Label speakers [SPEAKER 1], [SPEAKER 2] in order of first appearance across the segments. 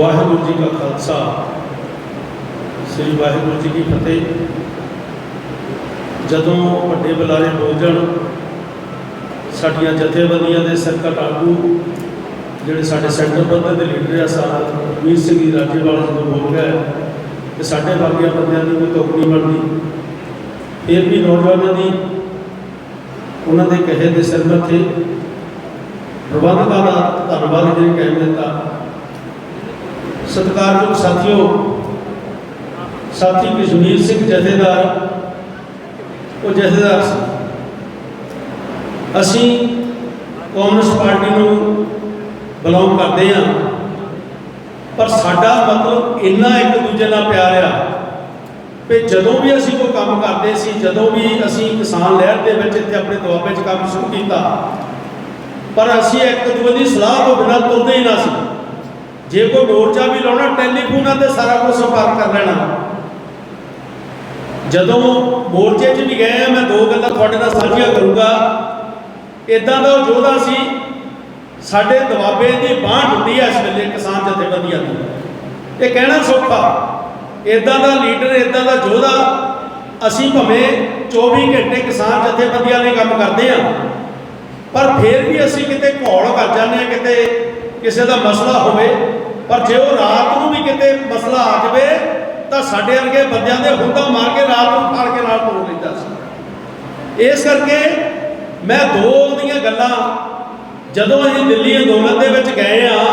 [SPEAKER 1] ਵਾਹਿਗੁਰੂ ਜੀ ਕਾ ਖਾਲਸਾ। ਸ੍ਰੀ ਵਾਹਿਗੁਰੂ ਜੀ ਕੀ ਫਤਿਹ। ਜਦੋਂ ਵੱਡੇ ਬੁਲਾਰੇ ਬੋਲਣ ਸਾਡੀਆਂ ਜਥੇਬੰਦੀਆਂ ਦੇ ਸਰਕਟ ਆਗੂ, ਜਿਹੜੇ ਸਾਡੇ ਸੈਂਟਰ ਪੱਧਰ ਦੇ ਲੀਡਰ ਆ, ਸਾਰਾ ਵੀਰ ਸਿੰਘ ਜੀ ਰਾਜੇਵਾਲ ਜਦੋਂ ਬੋਲ ਗਏ ਤੇ ਸਾਡੇ ਵਰਗਿਆਂ ਬੰਦਿਆਂ ਦੀ ਕੋਈ ਤੁਕ ਨਹੀਂ ਬਣਦੀ। ਫਿਰ ਵੀ ਨੌਜਵਾਨਾਂ ਦੀ, ਉਹਨਾਂ ਦੇ ਕਹੇ ਦੇ ਸਿਰ ਮੱਥੇ, ਪ੍ਰਬੰਧਕਾਂ ਦਾ ਧੰਨਵਾਦ ਜਿਹੜੇ ਕਹਿ ਦਿੱਤਾ। ਸਤਿਕਾਰਯੋਗ ਸਾਥੀਓ, ਸਾਥੀ ਕਸ਼ਮੀਰ ਸਿੰਘ ਜਥੇਦਾਰ, ਉਹ ਜਥੇਦਾਰ ਸੀ। ਅਸੀਂ ਕਾਂਗਰਸ ਪਾਰਟੀ ਨੂੰ ਬਿਲੋਂਗ ਕਰਦੇ ਹਾਂ, ਪਰ ਸਾਡਾ ਮਤਲਬ ਇੰਨਾ ਇੱਕ ਦੂਜੇ ਨਾਲ ਪਿਆਰ ਆ ਕਿ ਜਦੋਂ ਵੀ ਅਸੀਂ ਕੋਈ ਕੰਮ ਕਰਦੇ ਸੀ, ਜਦੋਂ ਵੀ ਅਸੀਂ ਕਿਸਾਨ ਲਹਿਰ ਦੇ ਵਿੱਚ ਇੱਥੇ ਆਪਣੇ ਦੁਆਬੇ 'ਚ ਕੰਮ ਸ਼ੁਰੂ ਕੀਤਾ, ਪਰ ਅਸੀਂ ਇੱਕ ਦੂਜੇ ਦੀ ਸਲਾਹ ਤੋਂ ਬਿਨਾਂ ਤੁਰਦੇ ਹੀ ਨਾ ਸੀ। ਜੇ ਕੋਈ ਮੋਰਚਾ ਵੀ ਲਾਉਣਾ, ਟੈਲੀਫੋਨਾਂ ਤੇ ਸਾਰਾ ਕੁਝ ਸੰਪਰਕ ਕਰ ਲੈਣਾ। ਜਦੋਂ ਮੋਰਚੇ 'ਚ ਵੀ ਗਏ ਆ, ਮੈਂ ਦੋ ਗੱਲਾਂ ਤੁਹਾਡੇ ਨਾਲ ਸਾਂਝੀਆਂ ਕਰੂੰਗਾ। ਇਦਾਂ ਦਾ ਉਹ ਯੋਧਾ ਸੀ, ਸਾਡੇ ਦਬਾਬੇ ਦੀ ਬਾਹ ਟੁੱਟੀ ਐ ਇਸ ਵੇਲੇ ਕਿਸਾਨ ਜਥੇਬੰਦੀਆਂ ਦੀ। ਇਹ ਕਹਿਣਾ ਸੌਖਾ। ਇਦਾਂ ਦਾ ਲੀਡਰ ਇਦਾਂ ਦਾ ਯੋਧਾ, ਅਸੀਂ ਭਵੇਂ 24 ਘੰਟੇ ਕਿਸਾਨ ਜਥੇਬੰਦੀਆਂ ਲਈ ਕੰਮ ਕਰਦੇ ਆ, ਪਰ ਫਿਰ ਵੀ ਅਸੀਂ ਕਿਤੇ ਘੋਲ ਕਰ ਜਾਂਦੇ ਆ, ਕਿਤੇ ਕਿਸੇ ਦਾ ਮਸਲਾ ਹੋਵੇ, ਪਰ ਜੇ ਉਹ ਰਾਤ ਨੂੰ ਵੀ ਕਿਤੇ ਮਸਲਾ ਆ ਜਾਵੇ, ਤਾਂ ਸਾਡੇ ਵਰਗੇ ਬੰਦਿਆਂ ਦੇ ਹੁੰਦਾ ਮਾਰ ਕੇ ਰਾਤ ਨੂੰ ਫੜ ਕੇ ਨਾਲ ਤੋੜ ਲੈਂਦਾ ਸੀ। ਇਸ ਕਰਕੇ ਮੈਂ ਦੋ ਦੀਆਂ ਗੱਲਾਂ, ਜਦੋਂ ਅਸੀਂ ਦਿੱਲੀ ਅੰਦੋਲਨ ਦੇ ਵਿੱਚ ਗਏ ਆ,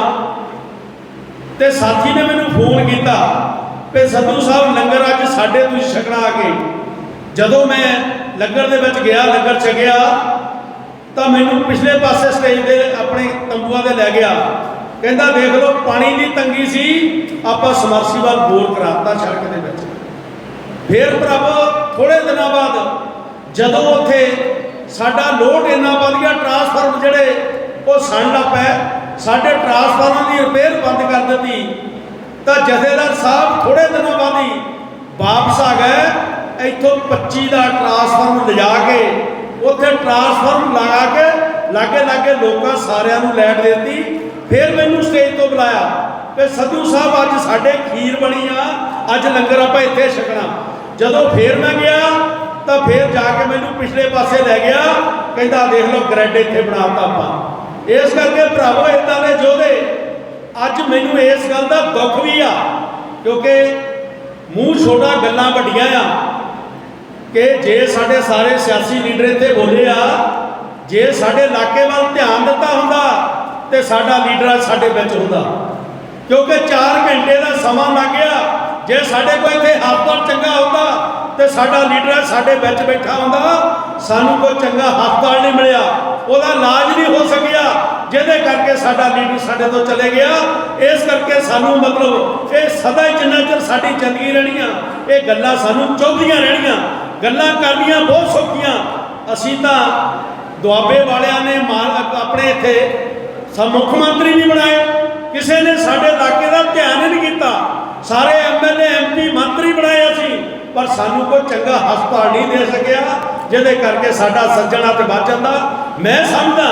[SPEAKER 1] ਤੇ ਸਾਥੀ ਨੇ ਮੈਨੂੰ ਫੋਨ ਕੀਤਾ ਕਿ ਸੰਧੂ ਸਾਹਿਬ, ਲੰਗਰ ਅੱਜ ਸਾਡੇ ਤੁਸੀਂ ਛਕਣਾ ਆ ਕੇ, ਜਦੋਂ ਮੈਂ ਲੰਗਰ ਦੇ ਵਿੱਚ ਗਿਆ, ਲੰਗਰ ਛਕਿਆ, ਤਾਂ ਮੈਨੂੰ ਪਿਛਲੇ ਪਾਸੇ ਸਟੇਜ ਦੇ ਆਪਣੇ ਤੰਬੂਆਂ ਦੇ ਲੈ ਗਿਆ। ਕਹਿੰਦਾ ਦੇਖ ਲਓ, ਪਾਣੀ ਦੀ ਤੰਗੀ ਸੀ, ਆਪਾਂ ਸਮਰਸੀਬਲ ਬੋਰ ਕਰਾਤਾ ਸੜਕ ਦੇ ਵਿੱਚ। ਫਿਰ ਪ੍ਰਭ ਥੋੜੇ ਦਿਨਾਂ ਬਾਅਦ ਜਦੋਂ ਉੱਥੇ ਸਾਡਾ ਲੋਡ ਇੰਨਾ ਵੱਧ ਗਿਆ, ਟਰਾਂਸਫਾਰਮ ਜਿਹੜੇ ਉਹ ਸਣ ਲੱਗ ਪਏ, ਸਾਡੇ ਟਰਾਂਸਫਾਰਮਰ ਦੀ ਰਿਪੇਅਰ ਬੰਦ ਕਰ ਦਿੱਤੀ, ਤਾਂ ਜਥੇਦਾਰ ਸਾਹਿਬ ਥੋੜੇ ਦਿਨਾਂ ਬਾਅਦ ਹੀ ਵਾਪਸ ਆ ਗਏ। ਇੱਥੋਂ 25 ਦਾ ਟਰਾਂਸਫਾਰਮ ਲਿਜਾ ਕੇ, ਉੱਥੇ ਟਰਾਂਸਫਾਰਮ ਲਗਾ ਕੇ ਲਾਗੇ ਲਾਗੇ ਲੋਕਾਂ ਸਾਰਿਆਂ ਨੂੰ ਲੈਟ ਦਿੱਤੀ, ਫਿਰ ਮੈਨੂੰ ਸਟੇਜ ਤੋਂ ਬੁਲਾਇਆ। ਕਿ ਸੱਧੂ ਸਾਹਿਬ, ਅੱਜ ਸਾਡੇ ਖੀਰ ਬਣੀ ਆ, ਅੱਜ ਲੰਗਰ ਆਪਾਂ ਇੱਥੇ ਛਕਣਾ। ਜਦੋਂ ਫੇਰ ਮੈਂ ਗਿਆ, ਤਾਂ ਫੇਰ ਜਾ ਕੇ ਮੈਨੂੰ ਪਿਛਲੇ ਪਾਸੇ ਲੈ ਗਿਆ, ਕਹਿੰਦਾ ਦੇਖ ਲਓ ਗ੍ਰੈਡ ਇੱਥੇ ਬਣਾਤਾ ਆਪਾਂ। ਇਸ ਕਰਕੇ ਭਰਾਵੋ ਇਦਾਂ ਦੇ ਯੋਧੇ, ਅੱਜ ਮੈਨੂੰ ਇਸ ਗੱਲ ਦਾ ਦੁੱਖ ਵੀ ਆ, ਕਿਉਂਕਿ ਮੂੰਹ ਛੋਟਾ ਗੱਲਾਂ ਵੱਡੀਆਂ ਆ, ਕਿ ਜੇ ਸਾਡੇ ਸਾਰੇ ਸਿਆਸੀ ਲੀਡਰ ਇੱਥੇ ਬੋਲੇ ਆ ਜੇ ਸਾਡੇ ਇਲਾਕੇ ਵੱਲ ਧਿਆਨ ਦਿੱਤਾ ਹੁੰਦਾ ਤੇ ਸਾਡਾ ਲੀਡਰ ਅੱਜ ਸਾਡੇ ਵਿੱਚ ਹੁੰਦਾ। ਕਿਉਂਕਿ 4 ਘੰਟੇ ਦਾ ਸਮਾਂ ਲੱਗ ਗਿਆ। ਜੇ ਸਾਡੇ ਕੋਲ ਇੱਥੇ ਹਸਪਤਾਲ ਚੰਗਾ ਹੁੰਦਾ ਤੇ ਸਾਡਾ ਲੀਡਰ ਸਾਡੇ ਵਿੱਚ ਬੈਠਾ ਹੁੰਦਾ, ਸਾਨੂੰ ਕੋਈ ਚੰਗਾ ਹਸਪਤਾਲ ਨਹੀਂ ਮਿਲਿਆ। ਉਹਦਾ ਇਲਾਜ ਨਹੀਂ ਹੋ ਸਕਿਆ, ਜਿਹਦੇ ਕਰਕੇ ਸਾਡਾ ਲੀਡਰ ਸਾਡੇ ਤੋਂ ਚਲੇ ਗਿਆ। ਇਸ ਕਰਕੇ ਸਾਨੂੰ ਮਤਲਬ ਇਹ ਸਦਾ ਹੀ ਜਿੰਨਾ ਚਿਰ ਸਾਡੀ ਜ਼ਿੰਦਗੀ ਰਹਿਣੀਆਂ ਇਹ ਗੱਲਾਂ ਸਾਨੂੰ ਚੁੱਭਦੀਆਂ ਰਹਿਣੀਆਂ। ਗੱਲਾਂ ਕਰਨੀਆਂ ਬਹੁਤ ਸੌਖੀਆਂ। ਅਸੀਂ ਤਾਂ ਦੁਆਬੇ ਵਾਲਿਆਂ ਨੇ ਮਾਨ ਆਪਣੇ ਇੱਥੇ ਸਾ ਮੁੱਖ ਮੰਤਰੀ ਨਹੀਂ ਬਣਾਏ। ਕਿਸੇ ਨੇ ਸਾਡੇ ਇਲਾਕੇ ਦਾ ਧਿਆਨ ਹੀ ਨਹੀਂ ਕੀਤਾ। ਸਾਰੇ ਐਮਐਲਏ ਐਮਪੀ ਮੰਤਰੀ ਬਣਾਏ ਅਸੀਂ। ਪਰ ਸਾਨੂੰ ਕੋਈ ਚੰਗਾ ਹਸਪਤਾਲ ਨਹੀਂ ਦੇ ਸਕਿਆ, ਜਿਹਦੇ ਕਰਕੇ ਸਾਡਾ ਸੱਜਣਾ ਤੇ ਵੱਜ ਜਾਂਦਾ। ਮੈਂ ਸਮਝਦਾ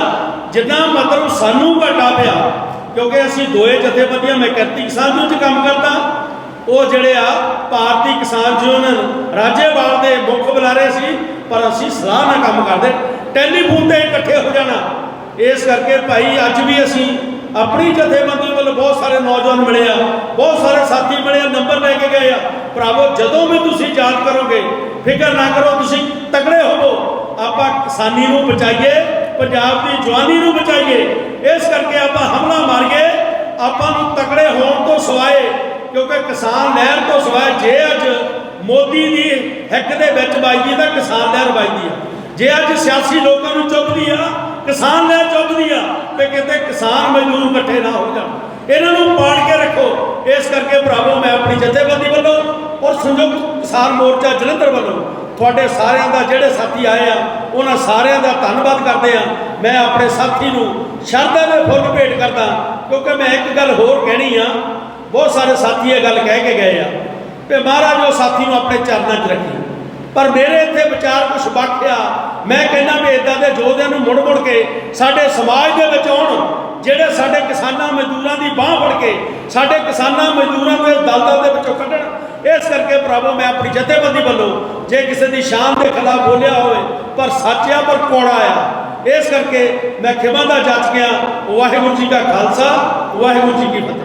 [SPEAKER 1] ਜਿੰਨਾ ਮਤਲਬ ਸਾਨੂੰ ਘਾਟਾ ਪਿਆ, ਕਿਉਂਕਿ ਅਸੀਂ ਦੋਏ ਜਥੇਬੰਦੀਆਂ, ਮੈਂ ਕਿਰਤੀ ਕਿਸਾਨ ਯੂਨੀਅਨ 'ਚ ਕੰਮ ਕਰਦਾ। ਉਹ ਜਿਹੜੇ ਆ, ਭਾਰਤੀ ਕਿਸਾਨ ਯੂਨੀਅਨ ਰਾਜੇਵਾਲ ਦੇ ਮੁੱਖ ਬੁਲਾਰੇ ਸੀ, ਪਰ ਅਸੀਂ ਸਲਾਹ ਨਾਲ ਕੰਮ ਕਰਦੇ। ਟੈਲੀਫੋਨ ਤੇ ਇਕੱਠੇ ਹੋ ਜਾਣਾ। ਇਸ ਕਰਕੇ ਭਾਈ ਅੱਜ ਵੀ ਅਸੀਂ ਆਪਣੀ ਜਥੇਬੰਦੀ ਵੱਲੋਂ ਬਹੁਤ ਸਾਰੇ ਨੌਜਵਾਨ ਮਿਲੇ ਆ, ਬਹੁਤ ਸਾਰੇ ਸਾਥੀ ਮਿਲੇ ਆ, ਨੰਬਰ ਲੈ ਕੇ ਗਏ ਆ। ਭਰਾਵੋ, ਜਦੋਂ ਵੀ ਤੁਸੀਂ ਯਾਦ ਕਰੋਗੇ, ਫਿਕਰ ਨਾ ਕਰੋ, ਤੁਸੀਂ ਤਕੜੇ ਹੋਵੋ। ਆਪਾਂ ਕਿਸਾਨੀ ਨੂੰ ਬਚਾਈਏ, ਪੰਜਾਬ ਦੀ ਜਵਾਨੀ ਨੂੰ ਬਚਾਈਏ। ਇਸ ਕਰਕੇ ਆਪਾਂ ਹਮਲਾ ਮਾਰੀਏ, ਆਪਾਂ ਨੂੰ ਤਕੜੇ ਹੋਣ ਤੋਂ ਸਵਾਏ, ਕਿਉਂਕਿ ਕਿਸਾਨ ਲਹਿਰ ਤੋਂ ਸਵਾਏ, ਜੇ ਅੱਜ ਮੋਦੀ ਦੀ ਹਿੱਕ ਦੇ ਵਿੱਚ ਵੱਜਦੀ ਤਾਂ ਕਿਸਾਨ ਲਹਿਰ ਵੱਜਦੀ ਆ ਜੇ ਅੱਜ ਸਿਆਸੀ ਲੋਕਾਂ ਨੂੰ ਚੁੱਭਦੀ ਆ, ਕਿਸਾਨ ਲੈ ਚੁੱਭਦੀ ਆ, ਤੇ ਕਿਤੇ ਕਿਸਾਨ ਮਜ਼ਦੂਰ ਇਕੱਠੇ ਨਾ ਹੋ ਜਾਣ। ਇਹਨਾਂ ਨੂੰ ਪਾੜ ਕੇ ਰੱਖੋ। ਇਸ ਕਰਕੇ ਭਰਾਵੋ, ਮੈਂ ਆਪਣੀ ਜਥੇਬੰਦੀ ਵੱਲੋਂ ਔਰ ਸੰਯੁਕਤ ਕਿਸਾਨ ਮੋਰਚਾ ਜਲੰਧਰ ਵੱਲੋਂ ਤੁਹਾਡੇ ਸਾਰਿਆਂ ਦਾ ਜਿਹੜੇ ਸਾਥੀ ਆਏ ਆ, ਉਹਨਾਂ ਸਾਰਿਆਂ ਦਾ ਧੰਨਵਾਦ ਕਰਦੇ ਆ। ਮੈਂ ਆਪਣੇ ਸਾਥੀ ਨੂੰ ਸ਼ਰਧਾ ਦੇ ਫੁੱਲ ਭੇਟ ਕਰਦਾ, ਕਿਉਂਕਿ ਮੈਂ ਇੱਕ ਗੱਲ ਹੋਰ ਕਹਿਣੀ ਆ, ਬਹੁਤ ਸਾਰੇ ਸਾਥੀ ਇਹ ਗੱਲ ਕਹਿ ਕੇ ਗਏ ਆ ਕਿ ਮਹਾਰਾਜ ਉਹ ਸਾਥੀ ਨੂੰ ਆਪਣੇ ਚਰਨਾਂ 'ਚ ਰੱਖੀ। ਪਰ ਮੇਰੇ ਇੱਥੇ ਵਿਚਾਰ ਕੁਛ ਬਾਖਿਆ ਮੈਂ ਕਹਿੰਦਾ ਵੀ ਇਦਾਂ ਦੇ ਯੋਧਿਆਂ ਨੂੰ ਮੁੜ ਮੁੜ ਕੇ ਸਾਡੇ ਸਮਾਜ ਦੇ ਵਿੱਚ ਆਉਣ, ਜਿਹੜੇ ਸਾਡੇ ਕਿਸਾਨਾਂ ਮਜ਼ਦੂਰਾਂ ਦੀ ਬਾਹ ਫੜ ਕੇ ਸਾਡੇ ਕਿਸਾਨਾਂ ਮਜ਼ਦੂਰਾਂ ਨੂੰ ਇਸ ਦਲਦਲ ਦੇ ਵਿੱਚੋਂ ਕੱਢਣ, ਇਸ ਕਰਕੇ ਭਰਾਵੋ ਮੈਂ ਆਪਣੀ ਜਥੇਬੰਦੀ ਵੱਲੋਂ ਜੇ ਕਿਸੇ ਦੀ ਸ਼ਾਨ ਦੇ ਖਿਲਾਫ ਬੋਲਿਆ ਹੋਵੇ, ਪਰ ਸੱਚ ਆ ਪਰ ਕੋੜਾ ਆ। ਇਸ ਕਰਕੇ ਮੈਂ ਖਿਮਾ ਦਾ ਜੱਜ ਗਿਆ। ਵਾਹਿਗੁਰੂ ਜੀ ਕਾ ਖਾਲਸਾ, ਵਾਹਿਗੁਰੂ ਜੀ ਕੀ ਫਤਿਹ।